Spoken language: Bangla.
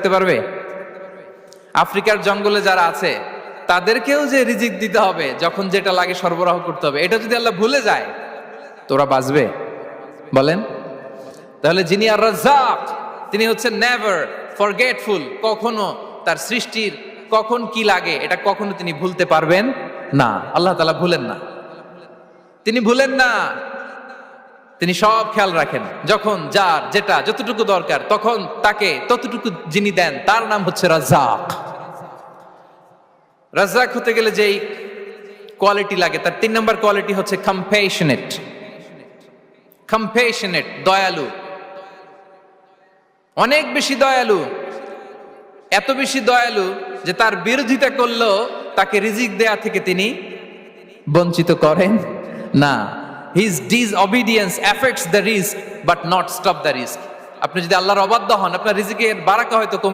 থাকতে পারবে? আফ্রিকার জঙ্গলে যারা আছে, তাদেরকেও যে রিজিক দিতে হবে, যখন যেটা লাগে সরবরাহ করতে হবে, এটা যদি আল্লাহ ভুলে যায়, তোরা বাঁচবে। বলেন। তাহলে যিনি আর রাজ্জাক, তিনি হচ্ছেন নেভার ফরগেটফুল কখনো তার সৃষ্টির কখন কি লাগে, এটা কখনো তিনি ভুলতে পারবেন না। আল্লাহ তালা ভুলেন না। তিনি ভুলেন না। তিনি সব খেয়াল রাখেন, যখন, যার, যেটা, যতটুকু দরকার, তখন তাকে ততটুকু যিনি দেন, তার নাম হচ্ছে রাজ্জাক। রাজ্জাক হতে গেলে যেই কোয়ালিটি লাগে, তার তিন নম্বর কোয়ালিটি হচ্ছে কম্পেশনেট কম্পেশনেট দয়ালু। অনেক বেশি দয়ালু। এত বেশি দয়ালু যে তার বিরোধিতা করলেও তাকে রিজিক দেয়া থেকে তিনি বঞ্চিত করেন না। His disobedience affects the the but not not the risk আপনি যদি আল্লাহর অবাধ্য হন, আপনার রিজিকের বারাকা হয়তো